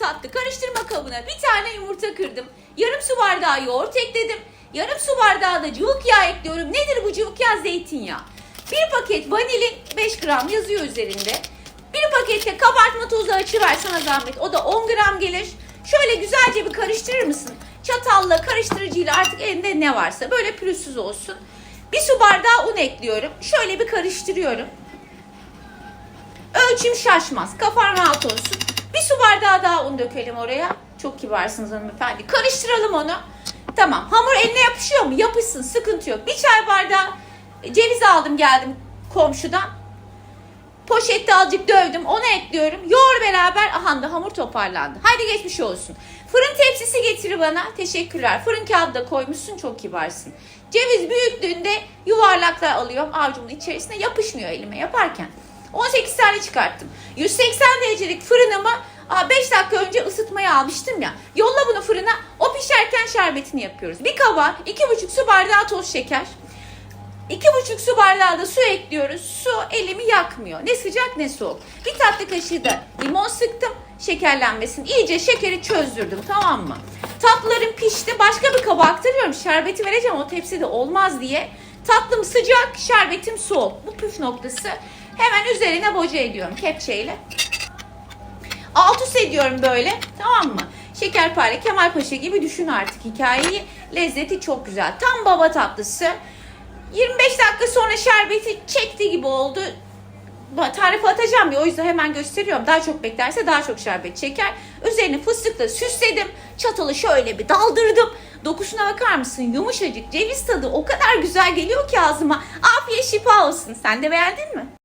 yaptı. Karıştırma kabına bir tane yumurta kırdım. Yarım su bardağı yoğurt ekledim. Yarım su bardağı da cıvık yağ ekliyorum. Nedir bu cıvık yağ? Zeytinyağı. Bir paket vanilin 5 gram yazıyor üzerinde. Bir pakette kabartma tozu açıver sana zahmet. O da 10 gram gelir. Şöyle güzelce bir karıştırır mısın? Çatalla, karıştırıcıyla artık elinde ne varsa böyle pürüzsüz olsun. Bir su bardağı un ekliyorum. Şöyle bir karıştırıyorum. Ölçüm şaşmaz. Kafan rahat olsun. Bir su bardağı daha un dökelim oraya. Çok kibarsınız hanımefendi. Karıştıralım onu. Tamam. Hamur eline yapışıyor mu? Yapışsın. Sıkıntı yok. Bir çay bardağı ceviz aldım geldim komşudan. Poşette azıcık dövdüm. Onu ekliyorum. Yoğur beraber. Aha da hamur toparlandı. Haydi geçmiş olsun. Fırın tepsisi getir bana. Teşekkürler. Fırın kağıdı da koymuşsun. Çok kibarsın. Ceviz büyüklüğünde yuvarlaklar alıyorum. Avucumun içerisine yapışmıyor elime yaparken. 18 tane çıkarttım. 180 derecelik fırınımı 5 dakika önce ısıtmaya almıştım ya. Yolla bunu fırına. O pişerken şerbetini yapıyoruz. Bir kaba 2,5 su bardağı toz şeker. 2,5 su bardağı da su ekliyoruz. Su elimi yakmıyor. Ne sıcak ne soğuk. Bir tatlı kaşığı da limon sıktım. Şekerlenmesin. İyice şekeri çözdürdüm tamam mı? Tatlılarım pişti. Başka bir kaba aktarıyorum. Şerbeti vereceğim o tepside olmaz diye. Tatlım sıcak, şerbetim soğuk. Bu püf noktası. Hemen üzerine boca ediyorum kepçeyle. Alt üst ediyorum böyle. Tamam mı? Şekerpare Kemal Paşa gibi düşün artık hikayeyi. Lezzeti çok güzel. Tam baba tatlısı. 25 dakika sonra şerbeti çekti gibi oldu. Tarifi atacağım ya o yüzden hemen gösteriyorum. Daha çok beklerse daha çok şerbet çeker. Üzerine fıstıkla süsledim. Çatalı şöyle bir daldırdım. Dokusuna bakar mısın? Yumuşacık ceviz tadı o kadar güzel geliyor ki ağzıma. Afiyet şifa olsun. Sen de beğendin mi?